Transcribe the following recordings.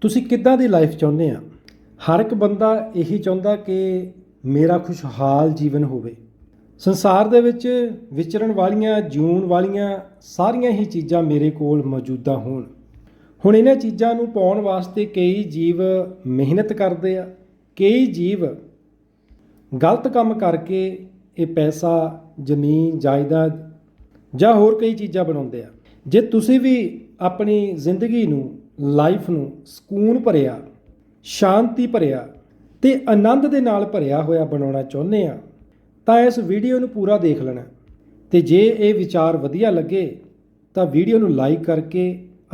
ਤੁਸੀਂ ਕਿੱਦਾਂ ਦੀ ਲਾਈਫ ਚਾਹੁੰਦੇ ਆ? ਹਰ ਇੱਕ ਬੰਦਾ ਇਹੀ ਚਾਹੁੰਦਾ ਕਿ ਮੇਰਾ ਖੁਸ਼ਹਾਲ ਜੀਵਨ ਹੋਵੇ। ਸੰਸਾਰ ਦੇ ਵਿੱਚ ਵਿਚਰਨ ਵਾਲੀਆਂ, ਜਿਉਣ ਵਾਲੀਆਂ ਸਾਰੀਆਂ ਹੀ ਚੀਜ਼ਾਂ ਮੇਰੇ ਕੋਲ ਮੌਜੂਦਾ ਹੋਣ। ਹੁਣ ਇਹਨਾਂ ਚੀਜ਼ਾਂ ਨੂੰ ਪਾਉਣ ਵਾਸਤੇ ਕਈ ਜੀਵ ਮਿਹਨਤ ਕਰਦੇ ਆ, ਕਈ ਜੀਵ ਗਲਤ ਕੰਮ ਕਰਕੇ ਇਹ ਪੈਸਾ, ਜ਼ਮੀਨ, ਜਾਇਦਾਦ ਜਾਂ ਹੋਰ ਕਈ ਚੀਜ਼ਾਂ ਬਣਾਉਂਦੇ ਆ। ਜੇ ਤੁਸੀਂ ਵੀ ਆਪਣੀ ਜ਼ਿੰਦਗੀ ਨੂੰ ਲਾਈਫ ਨੂੰ ਸਕੂਨ ਭਰਿਆ, ਸ਼ਾਂਤੀ ਭਰਿਆ ਤੇ ਆਨੰਦ ਦੇ ਨਾਲ ਭਰਿਆ ਹੋਇਆ ਬਣਾਉਣਾ ਚਾਹੁੰਦੇ ਆ ਤਾਂ ਇਸ ਵੀਡੀਓ ਨੂੰ ਪੂਰਾ ਦੇਖ ਲੈਣਾ ਤੇ ਜੇ ਇਹ ਵਿਚਾਰ ਵਧੀਆ ਲੱਗੇ ਤਾਂ ਵੀਡੀਓ ਨੂੰ ਲਾਈਕ ਕਰਕੇ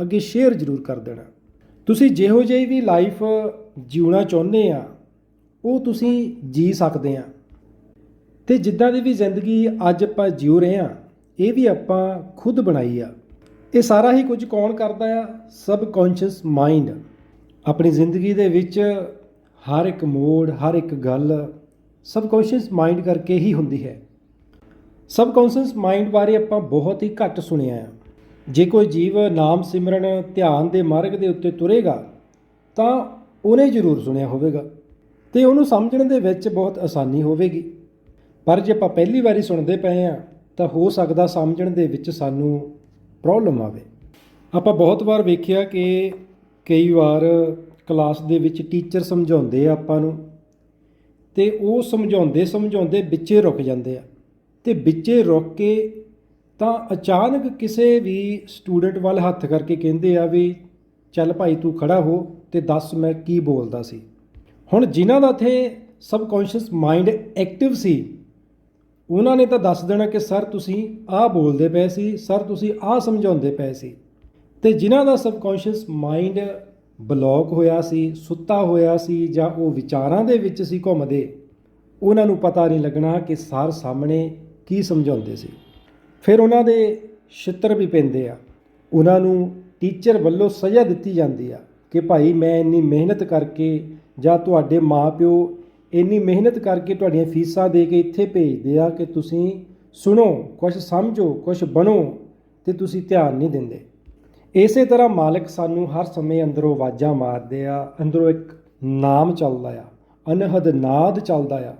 ਅੱਗੇ ਸ਼ੇਅਰ ਜ਼ਰੂਰ ਕਰ ਦੇਣਾ। ਤੁਸੀਂ ਜਿਹੋ ਜਿਹੀ ਵੀ ਲਾਈਫ ਜਿਉਣਾ ਚਾਹੁੰਦੇ ਆ ਉਹ ਤੁਸੀਂ ਜੀ ਸਕਦੇ ਆ ਤੇ ਜਿੱਦਾਂ ਦੀ ਵੀ ਜ਼ਿੰਦਗੀ ਅੱਜ ਆਪਾਂ ਜਿਉ ਰਹੇ ਆ ਇਹ ਵੀ ਆਪਾਂ ਖੁਦ ਬਣਾਈ ਆ। ਇਹ ਸਾਰਾ ਹੀ ਕੁਝ ਕੌਣ ਕਰਦਾ ਆ? Subconscious mind. ਆਪਣੀ ਜ਼ਿੰਦਗੀ ਦੇ ਵਿੱਚ ਹਰ ਇੱਕ ਮੋੜ, ਹਰ ਇੱਕ ਗੱਲ ਸਬਕੌਂਸ਼ੀਅਸ ਮਾਈਂਡ ਕਰਕੇ ਹੀ ਹੁੰਦੀ ਹੈ। ਸਬਕੌਂਸ਼ੀਅਸ ਮਾਈਂਡ ਬਾਰੇ ਆਪਾਂ ਬਹੁਤ ਹੀ ਘੱਟ ਸੁਣਿਆ ਆ। ਜੇ ਕੋਈ ਜੀਵ ਨਾਮ ਸਿਮਰਨ ਧਿਆਨ ਦੇ ਮਾਰਗ ਦੇ ਉੱਤੇ ਤੁਰੇਗਾ, ਤਾਂ ਉਹਨੇ ਜ਼ਰੂਰ ਸੁਣਿਆ ਹੋਵੇਗਾ ਤੇ ਉਹਨੂੰ ਸਮਝਣ ਦੇ ਵਿੱਚ ਬਹੁਤ ਆਸਾਨੀ ਹੋਵੇਗੀ। ਪਰ ਜੇ ਆਪਾਂ ਪਹਿਲੀ ਵਾਰੀ ਸੁਣਦੇ ਪਏ ਆ, ਤਾਂ ਹੋ ਸਕਦਾ ਸਮਝਣ ਦੇ ਵਿੱਚ ਸਾਨੂੰ ਪ੍ਰੋਬਲਮ ਆਵੇ। ਆਪਾਂ ਬਹੁਤ ਵਾਰ ਵੇਖਿਆ ਕਿ ਕਈ ਵਾਰ ਕਲਾਸ ਦੇ ਵਿੱਚ ਟੀਚਰ ਸਮਝਾਉਂਦੇ ਆ ਆਪਾਂ ਨੂੰ ਤੇ ਉਹ ਸਮਝਾਉਂਦੇ ਸਮਝਾਉਂਦੇ ਵਿੱਚੇ ਰੁਕ ਜਾਂਦੇ ਆ। ਤੇ ਵਿੱਚੇ ਰੁਕ ਕੇ ਤਾਂ ਅਚਾਨਕ ਕਿਸੇ ਵੀ ਸਟੂਡੈਂਟ ਵੱਲ ਹੱਥ ਕਰਕੇ ਕਹਿੰਦੇ ਆ ਵੀ ਚੱਲ ਭਾਈ ਤੂੰ ਖੜਾ ਹੋ ਤੇ ਦੱਸ ਮੈਂ ਕੀ ਬੋਲਦਾ ਸੀ। ਹੁਣ ਜਿਨ੍ਹਾਂ ਦਾ ਇੱਥੇ ਸਬਕੌਂਸ਼ੀਅਸ ਮਾਈਂਡ ਐਕਟਿਵ ਸੀ ਉਹਨਾਂ ਨੇ ਤਾਂ ਦੱਸ ਦੇਣਾ ਕਿ ਸਰ ਤੁਸੀਂ ਆਹ ਬੋਲਦੇ ਪਏ ਸੀ, ਸਰ ਤੁਸੀਂ ਆਹ ਸਮਝਾਉਂਦੇ ਪਏ ਸੀ। ਤੇ ਜਿਨ੍ਹਾਂ ਦਾ ਸਬਕੌਂਸ਼ੀਅਸ ਮਾਈਂਡ ਬਲੌਕ ਹੋਇਆ ਸੀ, ਸੁੱਤਾ ਹੋਇਆ ਸੀ ਜਾਂ ਉਹ ਵਿਚਾਰਾਂ ਦੇ ਵਿੱਚ ਸੀ ਘੁੰਮਦੇ, ਉਹਨਾਂ ਨੂੰ ਪਤਾ ਨਹੀਂ ਲੱਗਣਾ ਕਿ ਸਰ ਸਾਹਮਣੇ ਕੀ ਸਮਝਾਉਂਦੇ ਸੀ। ਫਿਰ ਉਹਨਾਂ ਦੇ ਛਿੱਤਰ ਵੀ ਪੈਂਦੇ ਆ। ਉਹਨਾਂ ਨੂੰ ਟੀਚਰ ਵੱਲੋਂ ਸਜ਼ਾ ਦਿੱਤੀ ਜਾਂਦੀ ਆ ਕਿ ਭਾਈ ਮੈਂ ਇੰਨੀ ਮਿਹਨਤ ਕਰਕੇ ਜਾਂ ਤੁਹਾਡੇ ਮਾਪਿਓ ਇੰਨੀ ਮਿਹਨਤ ਕਰਕੇ ਤੁਹਾਡੀਆਂ ਫੀਸਾਂ ਦੇ ਕੇ ਇੱਥੇ ਭੇਜਦੇ ਆ ਕਿ ਤੁਸੀਂ ਸੁਣੋ ਕੁਝ ਸਮਝੋ ਕੁਝ ਬਣੋ ਤੇ ਤੁਸੀਂ ਧਿਆਨ ਨਹੀਂ ਦਿੰਦੇ। ਇਸੇ ਤਰ੍ਹਾਂ ਮਾਲਕ ਸਾਨੂੰ ਹਰ ਸਮੇਂ ਅੰਦਰੋਂ ਆਵਾਜ਼ਾਂ ਮਾਰਦੇ ਆ, ਅੰਦਰੋਂ ਇੱਕ ਨਾਮ ਚੱਲਦਾ ਆ, ਅਨਹਦ ਨਾਦ ਚੱਲਦਾ ਆ।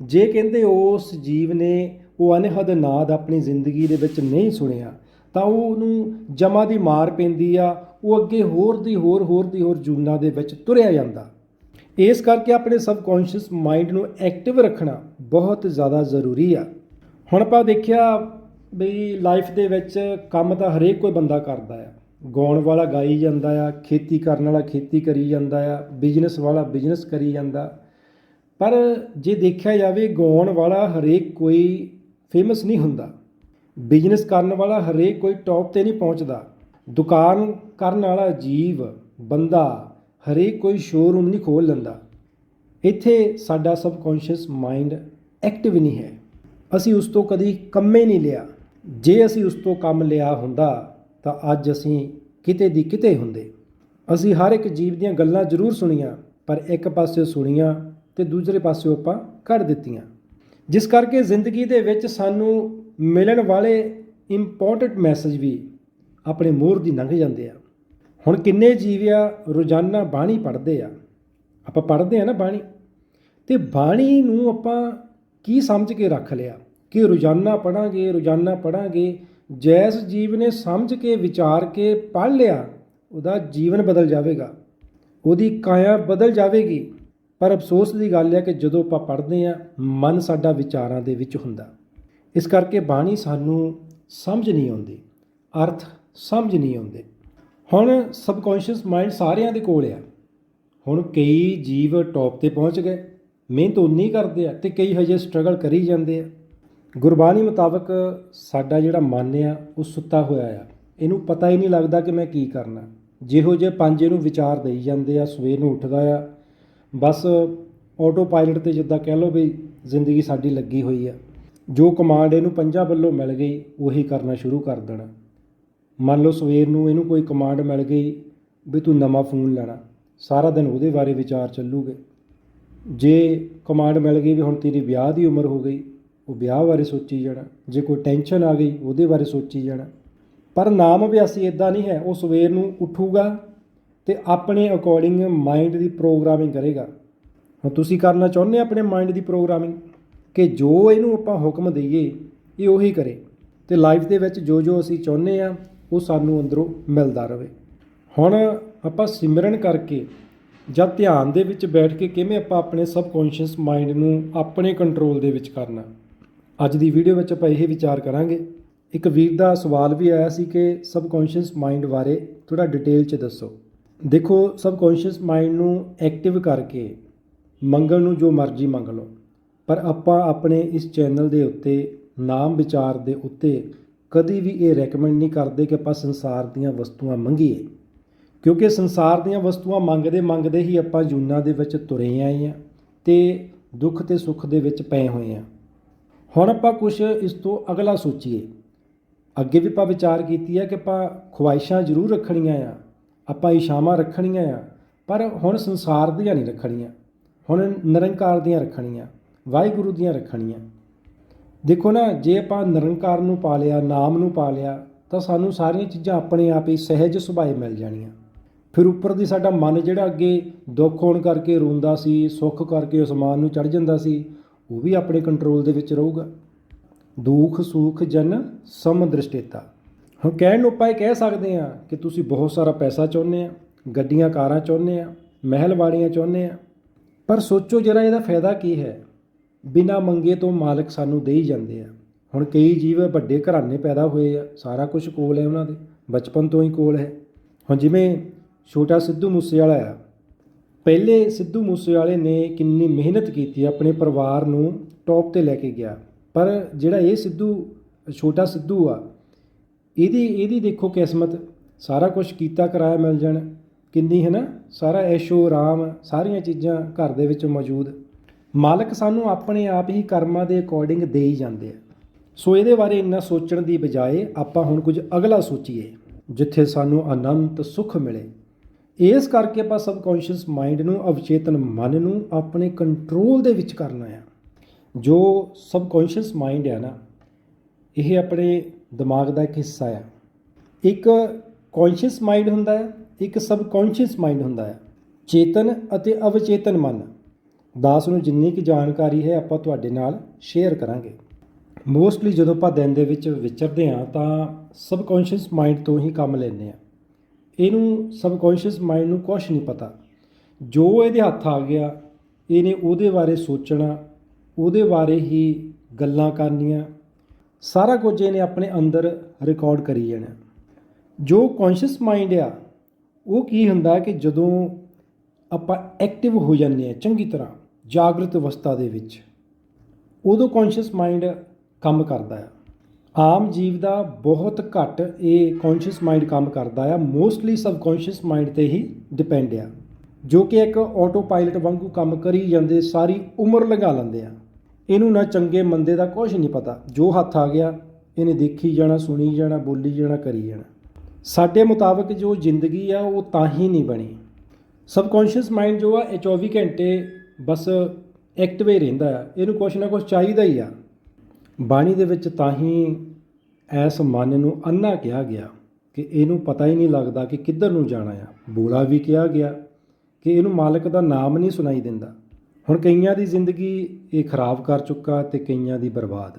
ਜੇ ਕਹਿੰਦੇ ਉਸ ਜੀਵ ਨੇ ਉਹ ਅਨਹਦ ਨਾਦ ਆਪਣੀ ਜ਼ਿੰਦਗੀ ਦੇ ਵਿੱਚ ਨਹੀਂ ਸੁਣਿਆ, ਤਾਂ ਉਹ ਉਹਨੂੰ ਜਮਾ ਦੀ ਮਾਰ ਪੈਂਦੀ ਆ, ਉਹ ਅੱਗੇ ਹੋਰ ਦੀ ਹੋਰ ਹੋਰ ਦੀ ਹੋਰ ਜੂਨਾਂ ਦੇ ਵਿੱਚ ਤੁਰਿਆ ਜਾਂਦਾ। ਇਸ ਕਰਕੇ ਆਪਣੇ ਸਬਕੌਂਸ਼ੀਅਸ ਮਾਈਂਡ ਨੂੰ ਐਕਟਿਵ ਰੱਖਣਾ ਬਹੁਤ ਜ਼ਿਆਦਾ ਜ਼ਰੂਰੀ ਆ। ਹੁਣ ਆਪਾਂ ਦੇਖਿਆ ਵੀ ਲਾਈਫ ਦੇ ਵਿੱਚ ਕੰਮ ਤਾਂ ਹਰੇਕ ਕੋਈ ਬੰਦਾ ਕਰਦਾ ਆ। ਗਾਉਣ ਵਾਲਾ ਗਾਈ ਜਾਂਦਾ ਆ, ਖੇਤੀ ਕਰਨ ਵਾਲਾ ਖੇਤੀ ਕਰੀ ਜਾਂਦਾ ਆ, ਬਿਜ਼ਨਸ ਵਾਲਾ ਬਿਜ਼ਨਸ ਕਰੀ ਜਾਂਦਾ। ਪਰ ਜੇ ਦੇਖਿਆ ਜਾਵੇ, ਗਾਉਣ ਵਾਲਾ ਹਰੇਕ ਕੋਈ ਫੇਮਸ ਨਹੀਂ ਹੁੰਦਾ। ਬਿਜ਼ਨਸ ਕਰਨ ਵਾਲਾ ਹਰੇਕ ਕੋਈ ਟੌਪ ਤੇ ਨਹੀਂ ਪਹੁੰਚਦਾ। ਦੁਕਾਨ ਕਰਨ ਵਾਲਾ ਜੀਵ, ਬੰਦਾ ਹਰੇਕ ਕੋਈ ਸ਼ੋਰੂਮ ਨਹੀਂ ਖੋਲ ਲੈਂਦਾ। ਇੱਥੇ ਸਾਡਾ ਸਬਕੌਂਸ਼ੀਅਸ ਮਾਈਂਡ ਐਕਟਿਵ ਨਹੀਂ ਹੈ। ਅਸੀਂ ਉਸ ਤੋਂ ਕਦੀ ਕੰਮੇ ਨਹੀਂ ਲਿਆ। ਜੇ ਅਸੀਂ ਉਸ ਤੋਂ ਕੰਮ ਲਿਆ ਹੁੰਦਾ, ਤਾਂ ਅੱਜ ਅਸੀਂ ਕਿਤੇ ਦੀ ਕਿਤੇ ਹੁੰਦੇ। ਅਸੀਂ ਹਰ ਇੱਕ ਜੀਵ ਦੀਆਂ ਗੱਲਾਂ ਜ਼ਰੂਰ ਸੁਣੀਆਂ, ਪਰ ਇੱਕ ਪਾਸੇ ਸੁਣੀਆਂ ਤੇ ਦੂਸਰੇ ਪਾਸੇ ਆਪਾਂ ਕੱਢ ਦਿੱਤੀਆਂ। ਜਿਸ ਕਰਕੇ ਜ਼ਿੰਦਗੀ ਦੇ ਵਿੱਚ ਸਾਨੂੰ ਮਿਲਣ ਵਾਲੇ ਇੰਪੋਰਟੈਂਟ ਮੈਸੇਜ ਵੀ ਆਪਣੇ ਮੋਹਰ ਦੀ ਲੰਘ ਜਾਂਦੇ ਆ। ਹੁਣ ਕਿੰਨੇ ਜੀਵ ਆ, ਰੋਜ਼ਾਨਾ ਬਾਣੀ ਪੜ੍ਹਦੇ ਆ। ਆਪਾਂ ਪੜ੍ਹਦੇ ਆ ਨਾ ਬਾਣੀ। ਤੇ ਬਾਣੀ ਨੂੰ ਆਪਾਂ ਕੀ ਸਮਝ ਕੇ ਰੱਖ ਲਿਆ? ਕਿ ਰੋਜ਼ਾਨਾ ਪੜਾਂਗੇ ਰੋਜ਼ਾਨਾ ਪੜਾਂਗੇ ਜੈਸ ਜੀਵ ਨੇ ਸਮਝ ਕੇ, ਵਿਚਾਰ ਕੇ ਪੜ੍ਹ ਲਿਆ, ਉਹਦਾ ਜੀਵਨ ਬਦਲ ਜਾਵੇਗਾ। ਉਹਦੀ ਕਾਇਆ ਬਦਲ ਜਾਵੇਗੀ। ਪਰ ਅਫਸੋਸ ਦੀ ਗੱਲ ਹੈ ਕਿ ਜਦੋਂ ਆਪਾਂ ਪੜ੍ਹਦੇ ਆ, ਮਨ ਸਾਡਾ ਵਿਚਾਰਾਂ ਦੇ ਵਿੱਚ ਹੁੰਦਾ। ਇਸ ਕਰਕੇ ਬਾਣੀ ਸਾਨੂੰ ਸਮਝ ਨਹੀਂ ਆਉਂਦੀ। ਅਰਥ ਸਮਝ ਨਹੀਂ ਆਉਂਦੇ। ਹੁਣ ਸਬਕੌਂਸ਼ੀਅਸ ਮਾਈਂਡ ਸਾਰਿਆਂ ਦੇ ਕੋਲ ਆ। ਹੁਣ ਕਈ ਜੀਵ ਟੌਪ ਤੇ ਪਹੁੰਚ ਗਏ, ਮਿਹਨਤ ਉਨੀ ਕਰਦੇ ਆ ਤੇ ਕਈ ਹਜੇ ਸਟਰਗਲ ਕਰੀ ਜਾਂਦੇ ਆ। ਗੁਰਬਾਣੀ ਮੁਤਾਬਕ ਸਾਡਾ ਜਿਹੜਾ ਮਨ ਆ, ਉਹ ਸੁੱਤਾ ਹੋਇਆ ਆ। ਇਹਨੂੰ ਪਤਾ ਹੀ ਨਹੀਂ ਲੱਗਦਾ ਕਿ ਮੈਂ ਕੀ ਕਰਨਾ। ਜਿਹੋ ਜਿਹੇ ਪੰਜ ਇਹਨੂੰ ਵਿਚਾਰ ਦੇਈ ਜਾਂਦੇ ਆ, ਸਵੇਰ ਨੂੰ ਉੱਠਦਾ ਆ। ਬਸ ਆਟੋ ਪਾਇਲਟ ਤੇ ਜਿੱਦਾਂ ਕਹਿ ਲਓ ਵੀ ਜ਼ਿੰਦਗੀ ਸਾਡੀ ਲੱਗੀ ਹੋਈ ਆ। ਜੋ ਕਮਾਂਡ ਇਹਨੂੰ ਪੰਜਾਂ ਵੱਲੋਂ ਮਿਲ ਗਈ, ਉਹੀ ਕਰਨਾ ਸ਼ੁਰੂ ਕਰ ਦੇਣਾ। ਮੰਨ ਲਓ ਸਵੇਰ ਨੂੰ ਇਹਨੂੰ ਕੋਈ ਕਮਾਂਡ ਮਿਲ ਗਈ ਵੀ ਤੂੰ ਨਵਾਂ ਫੋਨ ਲੈਣਾ, ਸਾਰਾ ਦਿਨ ਉਹਦੇ ਬਾਰੇ ਵਿਚਾਰ ਚੱਲੂਗੇ। ਜੇ ਕਮਾਂਡ ਮਿਲ ਗਈ ਵੀ ਹੁਣ ਤੇਰੀ ਵਿਆਹ ਦੀ ਉਮਰ ਹੋ ਗਈ, ਉਹ ਵਿਆਹ ਬਾਰੇ ਸੋਚੀ ਜਾਣਾ, ਜੇ ਕੋਈ ਟੈਨਸ਼ਨ ਆ ਗਈ, ਉਹਦੇ ਬਾਰੇ ਸੋਚੀ ਜਾਣਾ। ਪਰ ਨਾਮ ਅਭਿਆਸੀ ਇਦਾਂ ਨਹੀਂ ਹੈ, ਉਹ ਸਵੇਰ ਨੂੰ ਉੱਠੂਗਾ ਤੇ ਆਪਣੇ ਅਕੋਰਡਿੰਗ ਮਾਈਂਡ ਦੀ ਪ੍ਰੋਗਰਾਮਿੰਗ ਕਰੇਗਾ। ਹੁਣ ਤੁਸੀਂ ਕਰਨਾ ਚਾਹੁੰਦੇ ਆਪਣੇ ਮਾਈਂਡ ਦੀ ਪ੍ਰੋਗਰਾਮਿੰਗ ਕਿ ਜੋ ਇਹਨੂੰ ਆਪਾਂ ਹੁਕਮ ਦਈਏ, ਇਹ ਉਹੀ ਕਰੇ। ਤੇ ਲਾਈਫ ਦੇ ਵਿੱਚ ਜੋ ਜੋ ਅਸੀਂ ਚਾਹੁੰਦੇ ਆ ਉਹ ਸਾਨੂੰ ਅੰਦਰੋਂ ਮਿਲਦਾ ਰਹੇ ਹੁਣ ਆਪਾਂ ਸਿਮਰਨ ਕਰਕੇ ਜਾਂ ਧਿਆਨ ਦੇ ਵਿੱਚ ਬੈਠ ਕੇ ਕਿਵੇਂ ਆਪਾਂ ਆਪਣੇ ਸਬਕੌਂਸ਼ੀਅਸ ਮਾਈਂਡ ਨੂੰ ਆਪਣੇ ਕੰਟਰੋਲ ਦੇ ਵਿੱਚ ਕਰਨਾ। ਅੱਜ ਦੀ ਵੀਡੀਓ ਵਿੱਚ ਆਪਾਂ ਇਹ ਵਿਚਾਰ ਕਰਾਂਗੇ। ਇੱਕ ਵੀਰ ਦਾ ਸਵਾਲ ਵੀ ਆਇਆ ਸੀ ਕਿ ਸਬਕੌਂਸ਼ੀਅਸ ਮਾਈਂਡ ਬਾਰੇ ਥੋੜਾ ਡਿਟੇਲ 'ਚ ਦੱਸੋ। ਦੇਖੋ, ਸਬਕੌਂਸ਼ੀਅਸ ਮਾਈਂਡ ਨੂੰ ਐਕਟਿਵ ਕਰਕੇ ਮੰਗਣ ਨੂੰ ਜੋ ਮਰਜ਼ੀ ਮੰਗ ਲਓ, ਪਰ ਆਪਾਂ ਆਪਣੇ ਇਸ ਚੈਨਲ ਦੇ ਉੱਤੇ, ਨਾਮ ਵਿਚਾਰ ਦੇ ਉੱਤੇ ਕਦੀ ਵੀ ਇਹ ਰეკਮੈਂਡ ਨਹੀਂ ਕਰਦੇ ਕਿ ਆਪਾਂ ਸੰਸਾਰ ਦੀਆਂ ਵਸਤੂਆਂ ਮੰਗੀਏ। ਕਿਉਂਕਿ ਸੰਸਾਰ ਦੀਆਂ ਵਸਤੂਆਂ ਮੰਗਦੇ ਮੰਗਦੇ ਹੀ ਆਪਾਂ ਜੂਨਾਂ ਦੇ ਵਿੱਚ ਤੁਰੇ ਆਏ ਆ ਤੇ ਦੁੱਖ ਤੇ ਸੁੱਖ ਦੇ ਵਿੱਚ ਪਏ ਹੋਏ ਆ ਹੁਣ ਆਪਾਂ ਕੁਝ ਇਸ ਤੋਂ ਅਗਲਾ ਸੋਚੀਏ। ਅੱਗੇ ਵੀ ਆਪਾਂ ਵਿਚਾਰ ਕੀਤੀ ਹੈ ਕਿ ਆਪਾਂ ਖੁਆਇਸ਼ਾਂ ਜ਼ਰੂਰ ਰੱਖਣੀਆਂ ਆ, ਆਪਾਂ ਇਸ਼ਾਵਾਂ ਰੱਖਣੀਆਂ ਆ, ਪਰ ਹੁਣ ਸੰਸਾਰ ਦੀਆਂ ਨਹੀਂ ਰੱਖਣੀਆਂ। ਹੁਣ ਨਿਰੰਕਾਰ ਦੀਆਂ ਰੱਖਣੀਆਂ, ਵਾਹਿਗੁਰੂ ਦੀਆਂ ਰੱਖਣੀਆਂ। ਦੇਖੋ ਨਾ, ਜੇ ਆਪਾਂ ਨਿਰੰਕਾਰ ਨੂੰ ਪਾ ਲਿਆ, ਨਾਮ ਨੂੰ ਪਾ ਲਿਆ, ਤਾਂ ਸਾਨੂੰ ਸਾਰੀਆਂ ਚੀਜ਼ਾਂ ਆਪਣੇ ਆਪ ਹੀ ਸਹਿਜ ਸੁਭਾਏ ਮਿਲ ਜਾਣੀਆਂ। ਫਿਰ ਉੱਪਰ ਦੀ ਸਾਡਾ ਮਨ ਜਿਹੜਾ ਅੱਗੇ ਦੁੱਖ ਹੋਣ ਕਰਕੇ ਰੋਂਦਾ ਸੀ, ਸੁੱਖ ਕਰਕੇ ਅਸਮਾਨ ਨੂੰ ਚੜ ਜਾਂਦਾ ਸੀ, ਉਹ ਵੀ ਆਪਣੇ ਕੰਟਰੋਲ ਦੇ ਵਿੱਚ ਰਹੂਗਾ। ਦੁੱਖ, ਸੁੱਖ, ਜਨ ਸਮ ਸਮਦ੍ਰਿਸ਼ਟੇਤਾ। ਹੁਣ ਕਹਿਣ ਨੂੰ ਆਪਾਂ ਇਹ ਕਹਿ ਸਕਦੇ ਆ ਕਿ ਤੁਸੀਂ ਬਹੁਤ ਸਾਰਾ ਪੈਸਾ ਚਾਹੁੰਦੇ ਆ, ਗੱਡੀਆਂ, ਕਾਰਾਂ ਚਾਹੁੰਦੇ ਆ, ਮਹਿਲ ਵਾੜੀਆਂ ਚਾਹੁੰਦੇ ਆ। ਪਰ ਸੋਚੋ ਜਰਾ ਇਹਦਾ ਫਾਇਦਾ ਕੀ ਹੈ? ਬਿਨਾਂ ਮੰਗੇ ਤੋਂ ਮਾਲਕ ਸਾਨੂੰ ਦੇ ਹੀ ਜਾਂਦੇ ਆ। ਹੁਣ ਕਈ ਜੀਵ ਵੱਡੇ ਘਰਾਣੇ ਪੈਦਾ ਹੋਏ ਆ, ਸਾਰਾ ਕੁਝ ਕੋਲ ਹੈ ਉਹਨਾਂ ਦੇ, ਬਚਪਨ ਤੋਂ ਹੀ ਕੋਲ ਹੈ। ਹੁਣ ਜਿਵੇਂ ਛੋਟਾ ਸਿੱਧੂ ਮੂਸੇਵਾਲਾ ਆ, ਪਹਿਲੇ ਸਿੱਧੂ ਮੂਸੇਵਾਲੇ ਨੇ ਕਿੰਨੀ ਮਿਹਨਤ ਕੀਤੀ ਆਪਣੇ ਪਰਿਵਾਰ ਨੂੰ ਟੌਪ ਤੇ ਲੈ ਕੇ ਗਿਆ। ਪਰ ਜਿਹੜਾ ਇਹ ਸਿੱਧੂ, ਛੋਟਾ ਸਿੱਧੂ ਆ, ਇਹਦੀ ਇਹਦੀ ਦੇਖੋ ਕਿਸਮਤ, ਸਾਰਾ ਕੁਝ ਕੀਤਾ ਕਰਾਇਆ ਮਿਲ ਜਾਣ, ਕਿੰਨੀ ਹੈ ਨਾ, ਸਾਰਾ ਐਸ਼ੋ, ਆਰਾਮ, ਸਾਰੀਆਂ ਚੀਜ਼ਾਂ ਘਰ ਦੇ ਵਿੱਚ ਮੌਜੂਦ। ਮਾਲਕ ਸਾਨੂੰ ਆਪਣੇ ਆਪ ਹੀ ਕਰਮਾਂ ਦੇ ਅਕੋਰਡਿੰਗ ਦੇ ਹੀ ਜਾਂਦੇ ਆ। ਸੋ ਇਹਦੇ ਬਾਰੇ ਇੰਨਾ ਸੋਚਣ ਦੀ ਬਜਾਏ ਆਪਾਂ ਹੁਣ ਕੁਝ ਅਗਲਾ ਸੋਚੀਏ, ਜਿੱਥੇ ਸਾਨੂੰ ਅਨੰਤ ਸੁੱਖ ਮਿਲੇ। ਇਸ ਕਰਕੇ ਆਪਾਂ ਸਬਕੌਂਸ਼ੀਅਸ ਮਾਈਂਡ ਨੂੰ, ਅਵਚੇਤਨ ਮਨ ਨੂੰ ਆਪਣੇ ਕੰਟਰੋਲ ਦੇ ਵਿੱਚ ਕਰਨਾ ਆ। ਜੋ ਸਬਕੌਂਸ਼ੀਅਸ ਮਾਈਂਡ ਆ ਨਾ, ਇਹ ਆਪਣੇ ਦਿਮਾਗ ਦਾ ਇੱਕ ਹਿੱਸਾ ਆ। ਇੱਕ ਕੌਂਸ਼ੀਅਸ ਮਾਈਂਡ ਹੁੰਦਾ ਹੈ ਇੱਕ ਸਬਕੌਂਸ਼ੀਅਸ ਮਾਈਂਡ ਹੁੰਦਾ ਹੈ ਚੇਤਨ ਅਤੇ ਅਵਚੇਤਨ ਮਨ। ਦਾਸ ਨੂੰ ਜਿੰਨੀ ਕੁ ਜਾਣਕਾਰੀ ਹੈ ਆਪਾਂ ਤੁਹਾਡੇ ਨਾਲ ਸ਼ੇਅਰ ਕਰਾਂਗੇ। ਮੋਸਟਲੀ ਜਦੋਂ ਆਪਾਂ ਦਿਨ ਦੇ ਵਿੱਚ ਵਿਚਰਦੇ ਹਾਂ ਤਾਂ ਸਬਕੌਂਸ਼ੀਅਸ ਮਾਈਂਡ ਤੋਂ ਹੀ ਕੰਮ ਲੈਂਦੇ ਆ ਇਹਨੂੰ ਸਬਕੌਂਸ਼ੀਅਸ ਮਾਈਂਡ ਨੂੰ ਕੁਝ ਨਹੀਂ ਪਤਾ। ਜੋ ਇਹਦੇ ਹੱਥ ਆ ਗਿਆ, ਇਹਨੇ ਉਹਦੇ ਬਾਰੇ ਸੋਚਣਾ, ਉਹਦੇ ਬਾਰੇ ਹੀ ਗੱਲਾਂ ਕਰਨੀਆਂ, ਸਾਰਾ ਕੁਝ ਇਹਨੇ ਆਪਣੇ ਅੰਦਰ ਰਿਕਾਰਡ ਕਰੀ ਜਾਣਾ। ਜੋ ਕੌਂਸ਼ੀਅਸ ਮਾਈਂਡ ਆ, ਉਹ ਕੀ ਹੁੰਦਾ ਕਿ ਜਦੋਂ ਆਪਾਂ ਐਕਟਿਵ ਹੋ ਜਾਂਦੇ ਆ ਚੰਗੀ ਤਰ੍ਹਾਂ ਜਾਗਰਤ ਅਵਸਥਾ ਦੇ ਵਿੱਚ। ਉਦੋਂ ਕੌਂਸ਼ੀਅਸ ਮਾਈਂਡ ਕੰਮ ਕਰਦਾ ਆ। ਆਮ ਜੀਵ ਦਾ ਬਹੁਤ ਘੱਟ ਇਹ ਕੌਂਸ਼ੀਅਸ ਮਾਈਂਡ ਕੰਮ ਕਰਦਾ ਆ। ਮੋਸਟਲੀ ਸਬਕੌਂਸ਼ੀਅਸ ਮਾਈਂਡ ਤੇ ਹੀ ਡਿਪੈਂਡ ਆ। ਜੋ ਕਿ ਇੱਕ ਆਟੋ ਪਾਇਲਟ ਵਾਂਗੂ ਕੰਮ ਕਰੀ ਜਾਂਦੇ, ਸਾਰੀ ਉਮਰ ਲੰਘਾ ਲੈਂਦੇ ਆ। ਇਹਨੂੰ ਨਾ ਚੰਗੇ ਮੰਦੇ ਦਾ ਕੁਝ ਨਹੀਂ ਪਤਾ। ਜੋ ਹੱਥ ਆ ਗਿਆ, ਇਹਨੇ ਦੇਖੀ ਜਾਣਾ, ਸੁਣੀ ਜਾਣਾ, ਬੋਲੀ ਜਾਣਾ, ਕਰੀ ਜਾਣਾ। ਸਾਡੇ ਮੁਤਾਬਕ ਜੋ ਜ਼ਿੰਦਗੀ ਆ, ਉਹ ਤਾਂ ਹੀ ਨਹੀਂ ਬਣੀ। ਸਬਕੌਂਸ਼ੀਅਸ ਮਾਈਂਡ ਜੋ ਆ, ਇਹ 24 ਘੰਟੇ ਬਸ ਐਕਟਿਵ ਰਹਿੰਦਾ ਆ ਇਹਨੂੰ ਕੁਛ ਨਾ ਕੁਛ ਚਾਹੀਦਾ ਹੀ ਆ। ਬਾਣੀ ਦੇ ਵਿੱਚ ਤਾਂ ਹੀ ਐਸ ਮਨ ਨੂੰ ਅੰਨਾ ਕਿਹਾ ਗਿਆ ਕਿ ਇਹਨੂੰ ਪਤਾ ਹੀ ਨਹੀਂ ਲੱਗਦਾ ਕਿ ਕਿੱਧਰ ਨੂੰ ਜਾਣਾ ਆ। ਬੋਲਾ ਵੀ ਕਿਹਾ ਗਿਆ ਕਿ ਇਹਨੂੰ ਮਾਲਕ ਦਾ ਨਾਮ ਨਹੀਂ ਸੁਣਾਈ ਦਿੰਦਾ। ਹੁਣ ਕਈਆਂ ਦੀ ਜ਼ਿੰਦਗੀ ਇਹ ਖਰਾਬ ਕਰ ਚੁੱਕਾ ਤੇ ਕਈਆਂ ਦੀ ਬਰਬਾਦ।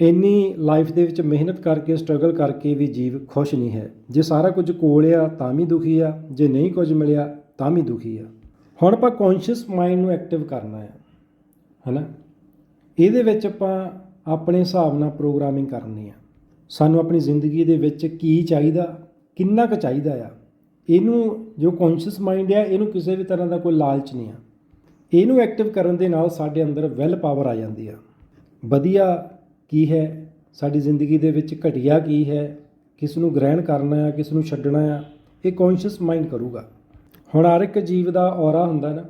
ਇੰਨੀ ਲਾਈਫ ਦੇ ਵਿੱਚ ਮਿਹਨਤ ਕਰਕੇ ਸਟਰਗਲ ਕਰਕੇ ਵੀ ਜੀਵ ਖੁਸ਼ ਨਹੀਂ ਹੈ। ਜੇ ਸਾਰਾ ਕੁਝ ਕੋਲ ਆ ਤਾਂ ਵੀ ਦੁਖੀ ਆ। ਜੇ ਨਹੀਂ ਕੁਝ ਮਿਲਿਆ ਤਾਂ ਵੀ ਦੁਖੀ ਆ। ਹੁਣ ਆਪਾਂ ਕੌਂਸ਼ੀਅਸ ਮਾਈਂਡ ਨੂੰ ਐਕਟਿਵ ਕਰਨਾ ਹੈ, ਹੈਨਾ? ਇਹਦੇ ਵਿੱਚ ਆਪਾਂ ਆਪਣੇ ਹਿਸਾਬ ਨਾਲ ਪ੍ਰੋਗਰਾਮਿੰਗ ਕਰਨੀ ਆ। ਸਾਨੂੰ ਆਪਣੀ ਜ਼ਿੰਦਗੀ ਦੇ ਵਿੱਚ ਕੀ ਚਾਹੀਦਾ, ਕਿੰਨਾ ਕੁ ਚਾਹੀਦਾ ਆ। ਇਹਨੂੰ ਜੋ ਕੌਂਸ਼ੀਅਸ ਮਾਈਂਡ ਆ, ਇਹਨੂੰ ਕਿਸੇ ਵੀ ਤਰ੍ਹਾਂ ਦਾ ਕੋਈ ਲਾਲਚ ਨਹੀਂ ਆ। ਇਹਨੂੰ ਐਕਟਿਵ ਕਰਨ ਦੇ ਨਾਲ ਸਾਡੇ ਅੰਦਰ ਵੈਲ ਪਾਵਰ ਆ ਜਾਂਦੀ ਆ। ਵਧੀਆ ਕੀ ਹੈ? ਸਾਡੀ ਜ਼ਿੰਦਗੀ ਦੇ ਵਿੱਚ ਘਟੀਆ ਕੀ ਹੈ? ਕਿਸ ਨੂੰ ਗ੍ਰਹਿਣ ਕਰਨਾ ਹੈ ਕਿਸ ਨੂੰ ਛੱਡਣਾ ਹੈ ਇਹ ਕੌਂਸ਼ੀਅਸ ਮਾਈਂਡ ਕਰੂਗਾ। ਹੁਣ ਹਰ ਇੱਕ ਜੀਵ ਦਾ ਔਰਾ ਹੁੰਦਾ ਨਾ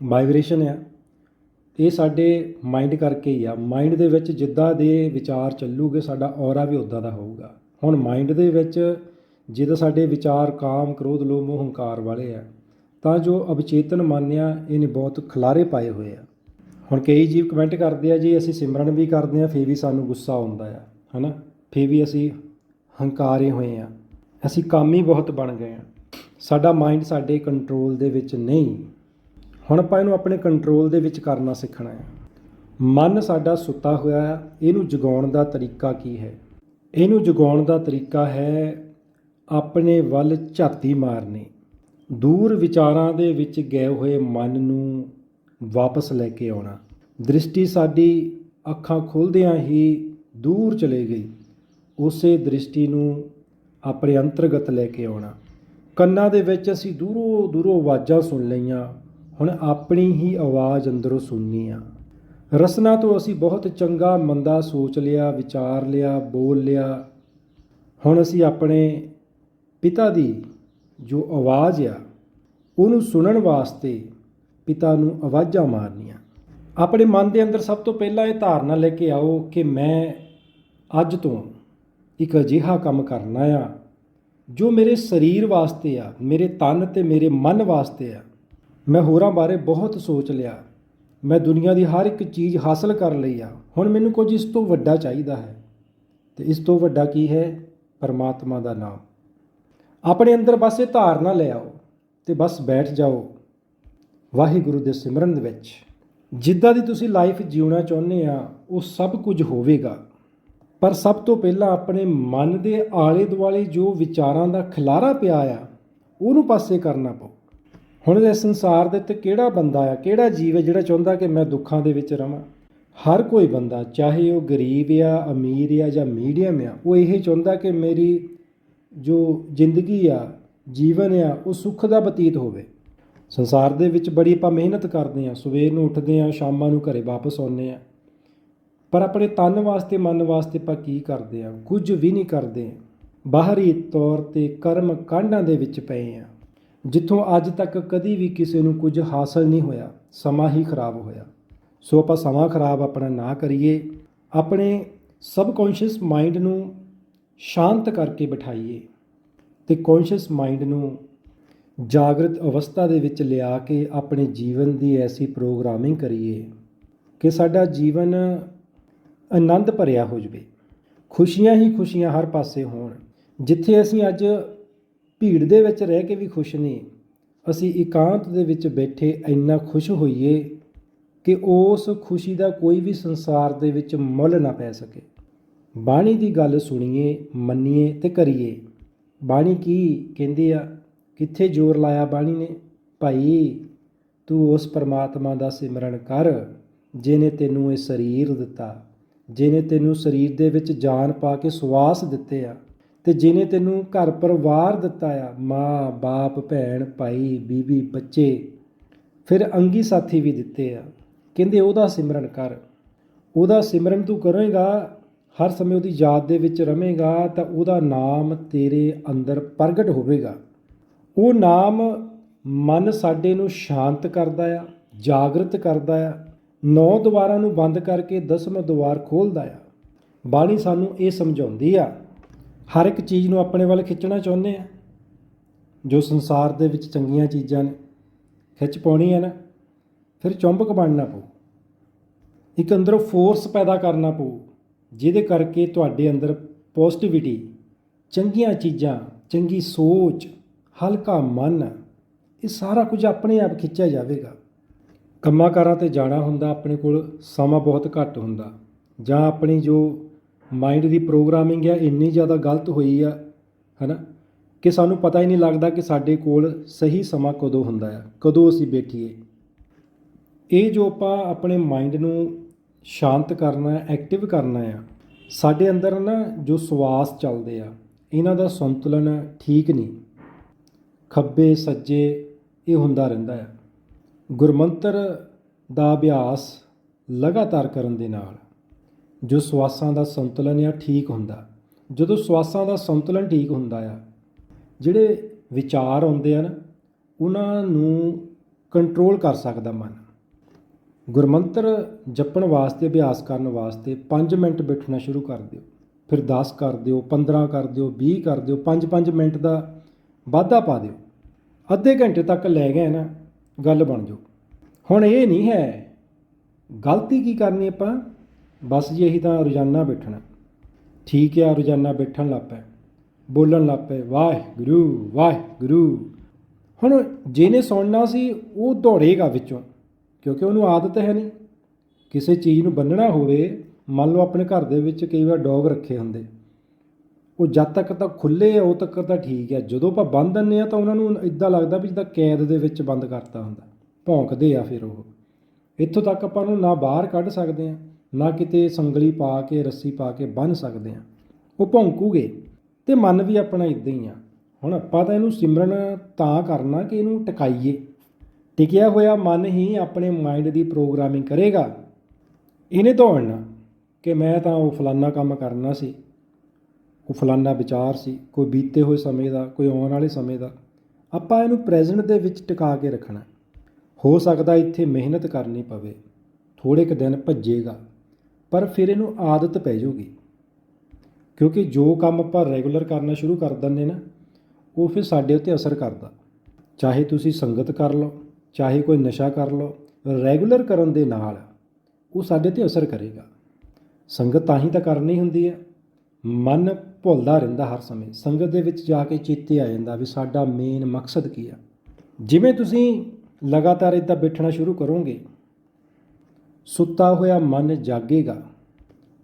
ਵਾਈਬ੍ਰੇਸ਼ਨ ਆ, ਇਹ ਸਾਡੇ ਮਾਈਂਡ ਕਰਕੇ ਹੀ ਆ। ਮਾਈਂਡ ਦੇ ਵਿੱਚ ਜਿੱਦਾਂ ਦੇ ਵਿਚਾਰ ਚੱਲੂਗੇ, ਸਾਡਾ ਔਰਾ ਵੀ ਉਦਾਂ ਦਾ ਹੋਊਗਾ। ਹੁਣ ਮਾਈਂਡ ਦੇ ਵਿੱਚ ਜਿਹਦਾ ਸਾਡੇ ਵਿਚਾਰ ਕਾਮ, ਕ੍ਰੋਧ, ਲੋਭ, ਮੋਹ, ਹੰਕਾਰ ਵਾਲੇ ਆ, ਤਾਂ ਜੋ ਅਵਚੇਤਨ ਮੰਨਿਆ ਇਹਨੇ ਬਹੁਤ ਖਲਾਰੇ ਪਾਏ ਹੋਏ ਆ। ਹੁਣ ਕਈ ਜੀਵ ਕਮੈਂਟ ਕਰਦੇ ਆ, ਜੀ ਅਸੀਂ ਸਿਮਰਨ ਵੀ ਕਰਦੇ ਆ, ਫੇਰ ਵੀ ਸਾਨੂੰ ਗੁੱਸਾ ਆਉਂਦਾ ਆ, ਹਨਾ? ਫੇਰ ਵੀ ਅਸੀਂ ਹੰਕਾਰੇ ਹੋਏ ਆ। ਅਸੀਂ ਕਾਮੀ ਬਹੁਤ ਬਣ ਗਏ ਆ। ਸਾਡਾ ਮਾਈਂਡ ਸਾਡੇ ਕੰਟਰੋਲ ਦੇ ਵਿੱਚ ਨਹੀਂ। ਹੁਣ ਆਪਾਂ ਇਹਨੂੰ ਆਪਣੇ ਕੰਟਰੋਲ ਦੇ ਵਿੱਚ ਕਰਨਾ ਸਿੱਖਣਾ ਹੈ। ਮਨ ਸਾਡਾ ਸੁੱਤਾ ਹੋਇਆ ਹੈ, ਇਹਨੂੰ ਜਗਾਉਣ ਦਾ ਤਰੀਕਾ ਕੀ ਹੈ? ਇਹਨੂੰ ਜਗਾਉਣ ਦਾ ਤਰੀਕਾ ਹੈ ਆਪਣੇ ਵੱਲ ਝਾਤੀ ਮਾਰਨੀ। ਦੂਰ ਵਿਚਾਰਾਂ ਦੇ ਵਿੱਚ ਗਏ ਹੋਏ ਮਨ ਨੂੰ ਵਾਪਸ ਲੈ ਕੇ ਆਉਣਾ। ਦ੍ਰਿਸ਼ਟੀ ਸਾਡੀ ਅੱਖਾਂ ਖੁੱਲਦਿਆਂ ਹੀ ਦੂਰ ਚਲੇ ਗਈ। ਉਸੇ ਦ੍ਰਿਸ਼ਟੀ ਨੂੰ ਆਪਣੇ ਅੰਤਰਗਤ ਲੈ ਕੇ ਆਉਣਾ। ਕੰਨਾਂ ਦੇ ਵਿੱਚ ਅਸੀਂ ਦੂਰੋਂ ਦੂਰੋਂ ਆਵਾਜ਼ਾਂ ਸੁਣ ਲਈਆਂ। ਹੁਣ ਆਪਣੀ ਹੀ ਆਵਾਜ਼ ਅੰਦਰੋਂ ਸੁਣਨੀ ਆ। ਰਸਨਾ ਤੋਂ ਅਸੀਂ ਬਹੁਤ ਚੰਗਾ, ਮੰਦਾ ਸੋਚ ਲਿਆ, ਵਿਚਾਰ ਲਿਆ, ਬੋਲ ਲਿਆ। ਹੁਣ ਅਸੀਂ ਆਪਣੇ ਪਿਤਾ ਦੀ ਜੋ ਆਵਾਜ਼ ਆ, ਉਹਨੂੰ ਸੁਣਨ ਵਾਸਤੇ ਪਿਤਾ ਨੂੰ ਆਵਾਜ਼ਾਂ ਮਾਰਨੀਆਂ। ਆਪਣੇ ਮਨ ਦੇ ਅੰਦਰ ਸਭ ਤੋਂ ਪਹਿਲਾਂ ਇਹ ਧਾਰਨਾ ਲੈ ਕੇ ਆਓ ਕਿ ਮੈਂ ਅੱਜ ਤੋਂ ਇੱਕ ਅਜਿਹਾ ਕੰਮ ਕਰਨਾ ਆ। ਜੋ ਮੇਰੇ ਸਰੀਰ ਵਾਸਤੇ ਆ, ਮੇਰੇ ਤਨ ਤੇ ਮੇਰੇ ਮਨ ਵਾਸਤੇ ਆ, ਮੈਂ ਹੋਰਾਂ ਬਾਰੇ ਬਹੁਤ ਸੋਚ ਲਿਆ। ਮੈਂ ਦੁਨੀਆ ਦੀ ਹਰ ਇੱਕ ਚੀਜ਼ ਹਾਸਲ ਕਰ ਲਈ ਆ। ਹੁਣ ਮੈਨੂੰ ਕੁਝ ਇਸ ਤੋਂ ਵੱਡਾ ਚਾਹੀਦਾ ਹੈ। ਤੇ ਇਸ ਤੋਂ ਵੱਡਾ ਕੀ ਹੈ? ਪਰਮਾਤਮਾ ਦਾ ਨਾਮ। ਆਪਣੇ ਅੰਦਰ ਬਸ ਇਹ ਧਾਰਨਾ ਲੈ ਆਓ ਤੇ ਬਸ ਬੈਠ ਜਾਓ ਵਾਹਿਗੁਰੂ ਦੇ ਸਿਮਰਨ ਦੇ ਵਿੱਚ। ਜਿੱਦਾਂ ਦੀ ਤੁਸੀਂ ਲਾਈਫ ਜਿਉਣਾ ਚਾਹੁੰਦੇ ਆ, ਉਹ ਸਭ ਕੁਝ ਹੋਵੇਗਾ। ਪਰ ਸਭ ਤੋਂ ਪਹਿਲਾਂ ਆਪਣੇ ਮਨ ਦੇ ਆਲੇ ਦੁਆਲੇ ਜੋ ਵਿਚਾਰਾਂ ਦਾ ਖਿਲਾਰਾ ਪਿਆ ਆ, ਉਹਨੂੰ ਪਾਸੇ ਕਰਨਾ ਪਊ। ਹੁਣ ਇਸ ਸੰਸਾਰ ਦੇ ਉੱਤੇ ਕਿਹੜਾ ਬੰਦਾ ਆ, ਕਿਹੜਾ ਜੀਵ ਹੈ ਜਿਹੜਾ ਚਾਹੁੰਦਾ ਕਿ ਮੈਂ ਦੁੱਖਾਂ ਦੇ ਵਿੱਚ ਰਵਾਂ? ਹਰ ਕੋਈ ਬੰਦਾ, ਚਾਹੇ ਉਹ ਗਰੀਬ ਆ, ਅਮੀਰ ਆ ਜਾਂ ਮੀਡੀਅਮ ਆ, ਉਹ ਇਹ ਚਾਹੁੰਦਾ ਕਿ ਮੇਰੀ ਜੋ ਜ਼ਿੰਦਗੀ ਆ, ਜੀਵਨ ਆ, ਉਹ ਸੁੱਖ ਦਾ ਬਤੀਤ ਹੋਵੇ। ਸੰਸਾਰ ਦੇ ਵਿੱਚ ਬੜੀ ਆਪਾਂ ਮਿਹਨਤ ਕਰਦੇ ਆ, ਸਵੇਰ ਨੂੰ ਉੱਠਦੇ ਆ, ਸ਼ਾਮਾਂ ਨੂੰ ਘਰੇ ਵਾਪਸ ਆਉਂਦੇ ਆ। ਪਰ ਆਪਣੇ ਤਨ ਵਾਸਤੇ, ਮਨ ਵਾਸਤੇ ਆਪਾਂ ਕੀ ਕਰਦੇ ਆ ਕੁਝ ਵੀ ਨਹੀਂ ਕਰਦੇ। ਬਾਹਰੀ ਤੌਰ ਤੇ ਕਰਮ ਕਾਂਡਾਂ ਦੇ ਵਿੱਚ ਪਏ ਆ ਜਿੱਥੋਂ ਅੱਜ ਤੱਕ ਕਦੀ ਵੀ ਕਿਸੇ ਨੂੰ ਕੁਝ ਹਾਸਲ ਨਹੀਂ ਹੋਇਆ, ਸਮਾਂ ਹੀ ਖਰਾਬ ਹੋਇਆ। ਸੋ ਆਪਾਂ ਸਮਾਂ ਖਰਾਬ ਆਪਣਾ ਨਾ ਕਰੀਏ। ਆਪਣੇ ਸਬਕੌਂਸ਼ੀਅਸ ਮਾਈਂਡ ਨੂੰ ਸ਼ਾਂਤ ਕਰਕੇ ਬਿਠਾਈਏ ਤੇ ਕੌਂਸ਼ੀਅਸ ਮਾਈਂਡ ਨੂੰ ਜਾਗਰਤ ਅਵਸਥਾ ਦੇ ਵਿੱਚ ਲਿਆ ਕੇ ਆਪਣੇ ਜੀਵਨ ਦੀ ਐਸੀ ਪ੍ਰੋਗਰਾਮਿੰਗ ਕਰੀਏ ਕਿ ਸਾਡਾ ਜੀਵਨ ਆਨੰਦ ਭਰਿਆ ਹੋ ਜਵੇ। ਖੁਸ਼ੀਆਂ ਹੀ ਖੁਸ਼ੀਆਂ ਹਰ ਪਾਸੇ ਹੋਣ। ਜਿੱਥੇ ਅਸੀਂ ਅੱਜ ਭੀੜ ਦੇ ਵਿੱਚ ਰਹਿ ਕੇ ਵੀ ਖੁਸ਼ ਨਹੀਂ ਅਸੀਂ ਇਕਾਂਤ ਦੇ ਵਿੱਚ ਬੈਠੇ ਇੰਨਾ ਖੁਸ਼ ਹੋਈਏ ਕਿ ਉਸ ਖੁਸ਼ੀ ਦਾ ਕੋਈ ਵੀ ਸੰਸਾਰ ਦੇ ਵਿੱਚ ਮੁੱਲ ਨਾ ਪੈ ਸਕੇ। ਬਾਣੀ ਦੀ ਗੱਲ ਸੁਣੀਏ, ਮੰਨੀਏ ਤੇ ਕਰੀਏ। ਬਾਣੀ ਕੀ ਕਹਿੰਦੀ ਆ? ਕਿੱਥੇ ਜ਼ੋਰ ਲਾਇਆ ਬਾਣੀ ਨੇ? ਭਾਈ, ਤੂੰ ਉਸ ਪਰਮਾਤਮਾ ਦਾ ਸਿਮਰਨ ਕਰ ਜਿਨੇ ਤੈਨੂੰ ਇਹ ਸਰੀਰ ਦਿੱਤਾ। ਜਿਨੇ ਤੈਨੂੰ ਸਰੀਰ ਦੇ ਵਿੱਚ ਜਾਨ ਪਾ ਕੇ ਸਵਾਸ ਦਿੱਤੇ ਆ ਤੇ ਜਿਨੇ ਤੈਨੂੰ ਘਰ ਪਰਿਵਾਰ ਦਿੱਤਾ ਆ, ਮਾਂ, ਬਾਪ, ਭੈਣ, ਭਾਈ ਬੀਬੀ ਬੱਚੇ, ਫਿਰ ਅੰਗੀ ਸਾਥੀ ਵੀ ਦਿੱਤੇ ਆ। ਕਹਿੰਦੇ ਉਹਦਾ ਸਿਮਰਨ ਕਰ। ਉਹਦਾ ਸਿਮਰਨ ਤੂੰ ਕਰੇਗਾ, ਹਰ ਸਮੇਂ ਉਹਦੀ ਯਾਦ ਦੇ ਵਿੱਚ ਰਵੇਂਗਾ ਤਾਂ ਉਹਦਾ ਨਾਮ ਤੇਰੇ ਅੰਦਰ ਪ੍ਰਗਟ ਹੋਵੇਗਾ। ਉਹ ਨਾਮ ਮਨ ਸਾਡੇ ਨੂੰ ਸ਼ਾਂਤ ਕਰਦਾ ਆ, ਜਾਗਰਤ ਕਰਦਾ ਆ ਨੌ ਦੁਆਰਾਂ ਨੂੰ ਬੰਦ ਕਰਕੇ ਦਸਵਾਂ ਦੁਆਰ ਖੋਲਦਾ ਆ। ਬਾਣੀ ਸਾਨੂੰ ਇਹ ਸਮਝਾਉਂਦੀ ਆ, ਹਰ ਇੱਕ ਚੀਜ਼ ਨੂੰ ਆਪਣੇ ਵੱਲ ਖਿੱਚਣਾ ਚਾਹੁੰਦੇ ਆ। ਜੋ ਸੰਸਾਰ ਦੇ ਵਿੱਚ ਚੰਗੀਆਂ ਚੀਜ਼ਾਂ ਨੇ, ਖਿੱਚ ਪਾਉਣੀ ਹੈ ਨਾ, ਫਿਰ ਚੁੰਬਕ ਬਣਨਾ ਪਊ। ਇੱਕ ਅੰਦਰੋਂ ਫੋਰਸ ਪੈਦਾ ਕਰਨਾ ਪਊ, ਜਿਹਦੇ ਕਰਕੇ ਤੁਹਾਡੇ ਅੰਦਰ ਪੋਜ਼ਿਟਿਵਿਟੀ ਚੰਗੀਆਂ ਚੀਜ਼ਾਂ, ਚੰਗੀ ਸੋਚ, ਹਲਕਾ ਮਨ, ਇਹ ਸਾਰਾ ਕੁਝ ਆਪਣੇ ਆਪ ਖਿੱਚਿਆ ਜਾਵੇਗਾ। ਕੰਮਾਂ ਕਾਰਾਂ ਤੇ ਜਾਣਾ ਹੁੰਦਾ ਆਪਣੇ ਕੋਲ ਸਮਾਂ ਬਹੁਤ ਘੱਟ ਹੁੰਦਾ। ਜਾਂ ਆਪਣੀ ਜੋ ਮਾਇੰਡ ਦੀ ਪ੍ਰੋਗਰਾਮਿੰਗ ਆ, ਇੰਨੀ ਜ਼ਿਆਦਾ ਗਲਤ ਹੋਈ ਆ ਹੈ ਨਾ ਕਿ ਸਾਨੂੰ ਪਤਾ ਹੀ ਨਹੀਂ ਲੱਗਦਾ ਕਿ ਸਾਡੇ ਕੋਲ ਸਹੀ ਸਮਾਂ ਕਦੋਂ ਹੁੰਦਾ ਆ, ਕਦੋਂ ਅਸੀਂ ਬੈਠੀਏ। ਇਹ ਜੋ ਆਪਾਂ ਆਪਣੇ ਮਾਈਂਡ ਨੂੰ ਸ਼ਾਂਤ ਕਰਨਾ, ਐਕਟਿਵ ਕਰਨਾ ਆ, ਸਾਡੇ ਅੰਦਰ ਨਾ ਜੋ ਸਵਾਸ ਚੱਲਦੇ ਆ, ਇਹਨਾਂ ਦਾ ਸੰਤੁਲਨ ਠੀਕ ਨਹੀਂ। ਖੱਬੇ, ਸੱਜੇ, ਇਹ ਹੁੰਦਾ ਰਹਿੰਦਾ ਆ। ਗੁਰਮੰਤਰ ਦਾ ਅਭਿਆਸ ਲਗਾਤਾਰ ਕਰਨ ਦੇ ਨਾਲ ਜੋ ਸਵਾਸਾਂ ਦਾ ਸੰਤੁਲਨ ਆ, ਠੀਕ ਹੁੰਦਾ। ਜਦੋਂ ਸਵਾਸਾਂ ਦਾ ਸੰਤੁਲਨ ਠੀਕ ਹੁੰਦਾ ਆ, ਜਿਹੜੇ ਵਿਚਾਰ ਆਉਂਦੇ ਆ ਨਾ ਉਹਨਾਂ ਨੂੰ ਕੰਟਰੋਲ ਕਰ ਸਕਦਾ ਮਨ। ਗੁਰਮੰਤਰ ਜਪਣ ਵਾਸਤੇ, ਅਭਿਆਸ ਕਰਨ ਵਾਸਤੇ 5 ਮਿੰਟ ਬੈਠਣਾ ਸ਼ੁਰੂ ਕਰ ਦਿਓ। ਫਿਰ 10 ਕਰ ਦਿਓ 15 ਕਰ ਦਿਓ 20 ਕਰ ਦਿਓ 5-5 ਮਿੰਟ ਦਾ ਵਾਧਾ ਪਾ ਦਿਓ। ਅੱਧੇ ਘੰਟੇ ਤੱਕ ਲੈ ਗਏ ਨਾ ਗੱਲ ਬਣ ਜਾਓ ਹੁਣ ਇਹ ਨਹੀਂ ਹੈ, ਗਲਤੀ ਕੀ ਕਰਨੀ ਆਪਾਂ? ਬਸ ਜੀ ਅਸੀਂ ਤਾਂ ਰੋਜ਼ਾਨਾ ਬੈਠਣਾ। ਠੀਕ ਆ, ਰੋਜ਼ਾਨਾ ਬੈਠਣ ਲੱਗ ਪਏ ਬੋਲਣ ਲੱਗ ਪਏ ਵਾਹਿਗੁਰੂ ਵਾਹਿਗੁਰੂ। ਹੁਣ ਜਿਹਨੇ ਸੁਣਨਾ ਸੀ, ਉਹ ਦੌੜੇਗਾ ਵਿੱਚੋਂ, ਕਿਉਂਕਿ ਉਹਨੂੰ ਆਦਤ ਹੈ ਨਹੀਂ। ਕਿਸੇ ਚੀਜ਼ ਨੂੰ ਬੰਨਣਾ ਹੋਵੇ, ਮੰਨ ਲਓ ਆਪਣੇ ਘਰ ਦੇ ਵਿੱਚ ਕਈ ਵਾਰ ਡੌਗ ਰੱਖੇ ਹੁੰਦੇ। ਉਹ ਜਦ ਤੱਕ ਤਾਂ ਖੁੱਲੇ ਆ, ਉਹ ਤੱਕ ਤਾਂ ਠੀਕ ਹੈ ਜਦੋਂ ਆਪਾਂ ਬੰਨ ਦਿੰਦੇ ਆ ਤਾਂ ਉਹਨਾਂ ਨੂੰ ਇਦਾਂ ਲੱਗਦਾ ਵੀ ਜਿੱਦਾਂ ਕੈਦ ਦੇ ਵਿੱਚ ਬੰਦ ਕਰਤਾ ਹੁੰਦਾ। ਭੌਂਕਦੇ ਆ ਫਿਰ ਉਹ। ਇੱਥੋਂ ਤੱਕ ਆਪਾਂ ਨੂੰ ਨਾ ਬਾਹਰ ਕੱਢ ਸਕਦੇ ਆ, ਨਾ ਕਿਤੇ ਸੰਗਲੀ ਪਾ ਕੇ, ਰੱਸੀ ਪਾ ਕੇ ਬੰਨ ਸਕਦੇ ਆ। ਉਹ ਭੌਂਕੂਗੇ। ਤੇ ਮਨ ਵੀ ਆਪਣਾ ਇਦਾਂ ਹੀ ਆ। ਹੁਣ ਆਪਾਂ ਤਾਂ ਇਹਨੂੰ ਸਿਮਰਨ ਤਾਂ ਕਰਨਾ ਕਿ ਇਹਨੂੰ ਟਿਕਾਈਏ। ਟਿਕਿਆ ਹੋਇਆ ਮਨ ਹੀ ਆਪਣੇ ਮਾਈਂਡ ਦੀ ਪ੍ਰੋਗਰਾਮਿੰਗ ਕਰੇਗਾ। ਇਹਨੇ ਦੌੜਨਾ ਕਿ ਮੈਂ ਤਾਂ ਉਹ ਫਲਾਨਾ ਕੰਮ ਕਰਨਾ ਸੀ। ਉਹ ਫਲਾਨਾ ਵਿਚਾਰ ਸੀ, ਕੋਈ ਬੀਤੇ ਹੋਏ ਸਮੇਂ ਦਾ, ਕੋਈ ਆਉਣ ਵਾਲੇ ਸਮੇਂ ਦਾ। ਆਪਾਂ ਇਹਨੂੰ ਪ੍ਰੈਜ਼ੈਂਟ ਦੇ ਵਿੱਚ ਟਿਕਾ ਕੇ ਰੱਖਣਾ ਹੋ। ਸਕਦਾ ਇੱਥੇ ਮਿਹਨਤ ਕਰਨੀ ਪਵੇ ਥੋੜੇ ਕੁ ਦਿਨ ਭੱਜੇਗਾ, ਪਰ ਫਿਰ ਇਹਨੂੰ ਆਦਤ ਪੈ ਜਾਊਗੀ। ਕਿਉਂਕਿ ਜੋ ਕੰਮ ਆਪਾਂ ਰੈਗੂਲਰ ਕਰਨਾ ਸ਼ੁਰੂ ਕਰ ਦਿੰਦੇ ਨਾ, ਉਹ ਫਿਰ ਸਾਡੇ ਉੱਤੇ ਅਸਰ ਕਰਦਾ। ਚਾਹੇ ਤੁਸੀਂ ਸੰਗਤ ਕਰ ਲਓ, ਚਾਹੇ ਕੋਈ ਨਸ਼ਾ ਕਰ ਲਓ ਰੈਗੂਲਰ ਕਰਨ ਦੇ ਨਾਲ ਉਹ ਸਾਡੇ ਤੇ ਅਸਰ ਕਰੇਗਾ। ਸੰਗਤ ਤਾਂ ਹੀ ਤਾਂ ਕਰਨੀ ਹੁੰਦੀ ਹੈ। ਮਨ ਭੁੱਲਦਾ ਰਹਿੰਦਾ ਹਰ ਸਮੇਂ। ਸੰਗਤ ਦੇ ਵਿੱਚ ਜਾ ਕੇ ਚੇਤੇ ਆ ਜਾਂਦਾ ਵੀ ਸਾਡਾ ਮੇਨ ਮਕਸਦ ਕੀ ਆ। ਜਿਵੇਂ ਤੁਸੀਂ ਲਗਾਤਾਰ ਇਦਾਂ ਬੈਠਣਾ ਸ਼ੁਰੂ ਕਰੋਗੇ, ਸੁੱਤਾ ਹੋਇਆ ਮਨ ਜਾਗੇਗਾ,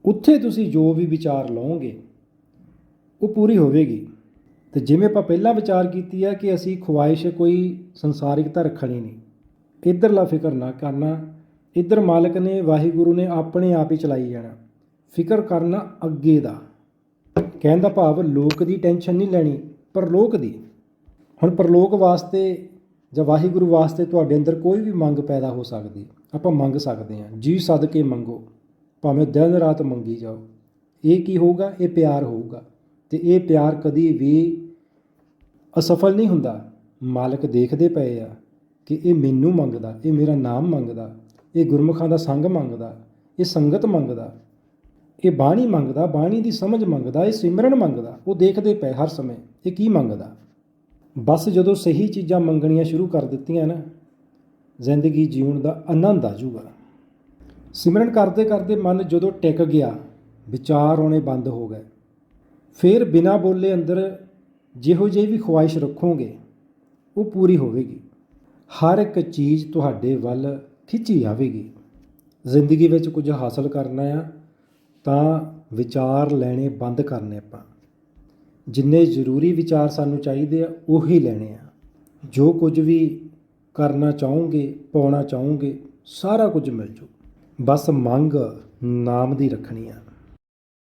ਉੱਥੇ ਤੁਸੀਂ ਜੋ ਵੀ ਵਿਚਾਰ ਲਓਗੇ, ਉਹ ਪੂਰੀ ਹੋਵੇਗੀ। ਤੇ ਜਿਵੇਂ ਆਪਾਂ ਪਹਿਲਾਂ ਵਿਚਾਰ ਕੀਤੀ ਆ ਕਿ ਅਸੀਂ ਖੁਆਇਸ਼ ਕੋਈ ਸੰਸਾਰਿਕਤਾ ਰੱਖਣੀ ਨਹੀਂ। ਇਧਰਲਾ ਫਿਕਰ ਨਾ ਕਰਨਾ। ਇਧਰ ਮਾਲਕ ਨੇ, ਵਾਹਿਗੁਰੂ ਨੇ ਆਪਣੇ ਆਪ ਹੀ ਚਲਾਈ ਜਾਣਾ। ਫਿਕਰ ਕਰਨਾ ਅੱਗੇ ਦਾ। ਕਹਿਣ ਦਾ ਭਾਵ ਲੋਕ ਦੀ ਟੈਨਸ਼ਨ ਨਹੀਂ ਲੈਣੀ ਪਰ ਲੋਕ ਦੀ। ਹੁਣ ਪਰਲੋਕ ਵਾਸਤੇ ਜਾਂ ਵਾਹਿਗੁਰੂ ਵਾਸਤੇ ਤੁਹਾਡੇ ਅੰਦਰ ਕੋਈ ਵੀ ਮੰਗ ਪੈਦਾ ਹੋ ਸਕਦੀ, ਆਪਾਂ ਮੰਗ ਸਕਦੇ ਹਾਂ, ਜੀ ਸਦਕੇ ਮੰਗੋ, ਭਾਵੇਂ ਦਿਨ ਰਾਤ ਮੰਗੀ ਜਾਓ। ਇਹ ਕੀ ਹੋਊਗਾ? ਇਹ ਪਿਆਰ ਹੋਊਗਾ। ਤੇ ਇਹ ਪਿਆਰ ਕਦੀ ਵੀ ਅਸਫਲ ਨਹੀਂ ਹੁੰਦਾ। ਮਾਲਕ ਦੇਖਦੇ ਪਏ ਆ ਕਿ ਇਹ ਮੈਨੂੰ ਮੰਗਦਾ, ਇਹ ਮੇਰਾ ਨਾਮ ਮੰਗਦਾ, ਇਹ ਗੁਰਮੁਖਾਂ ਦਾ ਸੰਗ ਮੰਗਦਾ, ਇਹ ਸੰਗਤ ਮੰਗਦਾ। ਇਹ ਬਾਣੀ ਮੰਗਦਾ, ਬਾਣੀ ਦੀ ਸਮਝ ਮੰਗਦਾ, ਇਹ ਸਿਮਰਨ ਮੰਗਦਾ, ਉਹ ਦੇਖਦੇ ਪਏ ਹਰ ਸਮੇਂ, ਇਹ ਕੀ ਮੰਗਦਾ? ਬਸ ਜਦੋਂ ਸਹੀ ਚੀਜ਼ਾਂ ਮੰਗਣੀਆਂ ਸ਼ੁਰੂ ਕਰ ਦਿੱਤੀਆਂ ਨਾ, ਜ਼ਿੰਦਗੀ ਜਿਉਣ ਦਾ ਆਨੰਦ ਆ ਜਾਊਗਾ। ਸਿਮਰਨ ਕਰਦੇ ਕਰਦੇ ਮਨ ਜਦੋਂ ਟਿਕ ਗਿਆ, ਵਿਚਾਰ ਆਉਣੇ ਬੰਦ ਹੋ ਗਏ। ਫਿਰ ਬਿਨਾ ਬੋਲੇ ਅੰਦਰ ਜਿਹੋ ਜਿਹੀ ਵੀ ਖੁਆਇਸ਼ ਰੱਖੋਗੇ, ਉਹ ਪੂਰੀ ਹੋਵੇਗੀ। ਹਰ ਇੱਕ ਚੀਜ਼ ਤੁਹਾਡੇ ਵੱਲ ਖਿੱਚੀ ਆਵੇਗੀ। ਜ਼ਿੰਦਗੀ ਵਿੱਚ ਕੁਝ ਹਾਸਲ ਕਰਨਾ ਆ ਤਾਂ ਵਿਚਾਰ ਲੈਣੇ ਬੰਦ ਕਰਨੇ ਆਪਾਂ। ਜਿੰਨੇ ਜ਼ਰੂਰੀ ਵਿਚਾਰ ਸਾਨੂੰ ਚਾਹੀਦੇ ਆ, ਉਹੀ ਲੈਣੇ ਆ। ਜੋ ਕੁਝ ਵੀ ਕਰਨਾ ਚਾਹੋਗੇ, ਪਾਉਣਾ ਚਾਹੋਗੇ, ਸਾਰਾ ਕੁਝ ਮਿਲ ਜੂ। ਬਸ ਮੰਗ ਨਾਮ ਦੀ ਰੱਖਣੀ ਆ।